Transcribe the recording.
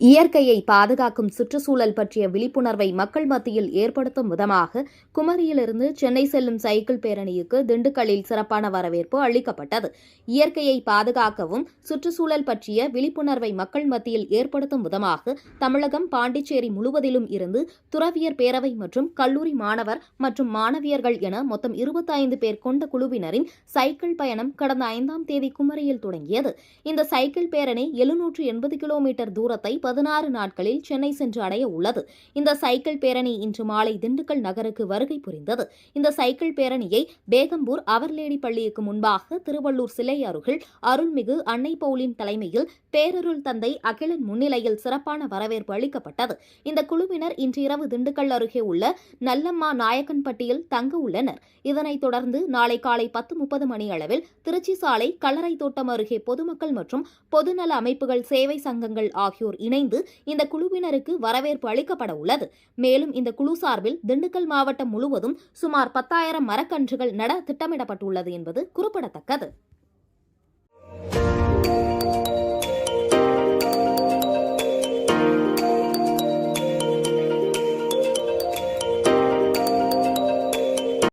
இயற்கையை பாதுகாக்கும் சுற்றுச்சூழல் பற்றிய விழிப்புணர்வை மக்கள் மத்தியில் ஏற்படுத்தும் விதமாக குமரியிலிருந்து சென்னை செல்லும் சைக்கிள் பேரணிக்கு திண்டுக்கல்லில் சிறப்பான வரவேற்பு அளிக்கப்பட்டது. இயற்கையை பாதுகாக்கவும் சுற்றுச்சூழல் பற்றிய விழிப்புணர்வை மக்கள் மத்தியில் ஏற்படுத்தும் விதமாக தமிழகம் பாண்டிச்சேரி முழுவதிலும் இருந்து துறவியர் பேரவை மற்றும் கல்லூரி மாணவர் மற்றும் மாணவியர்கள் என மொத்தம் இருபத்தைந்து பேர் கொண்ட குழுவினரின் சைக்கிள் பயணம் கடந்த ஐந்தாம் தேதி குமரியில் தொடங்கியது. இந்த சைக்கிள் பேரணி எழுநூற்று எண்பது கிலோமீட்டர் தூரத்தை பதினாறு நாட்களில் சென்னை சென்று அடைய உள்ளது. இந்த சைக்கிள் பேரணி இன்று மாலை திண்டுக்கல் நகருக்கு வருகை புரிந்தது. இந்த சைக்கிள் பேரணியை பேகம்பூர் அவர்லேடி பள்ளிக்கு முன்பாக திருவள்ளூர் சிலை அருகில் அருள்மிகு அன்னை பவுலின் தலைமையில் பேரருள் தந்தை அகிலன் முன்னிலையில் சிறப்பான வரவேற்பு அளிக்கப்பட்டது. இந்த குழுவினர் இன்று இரவு திண்டுக்கல் அருகே உள்ள நல்லம்மா நாயக்கன்பட்டியில் தங்க உள்ளனர். இதனைத் தொடர்ந்து நாளை காலை பத்து முப்பது மணி அளவில் திருச்சி சாலை கல்லறை தோட்டம் அருகே பொதுமக்கள் மற்றும் பொதுநல அமைப்புகள் சேவை சங்கங்கள் ஆகியோர் இணை இணைந்து இந்த குழுவினருக்கு வரவேற்பு அளிக்கப்பட உள்ளது. மேலும் இந்த குழு சார்பில் திண்டுக்கல் மாவட்டம் முழுவதும் சுமார் பத்தாயிரம் மரக்கன்றுகள் நட திட்டமிடப்பட்டுள்ளது என்பது குறிப்பிடத்தக்கது.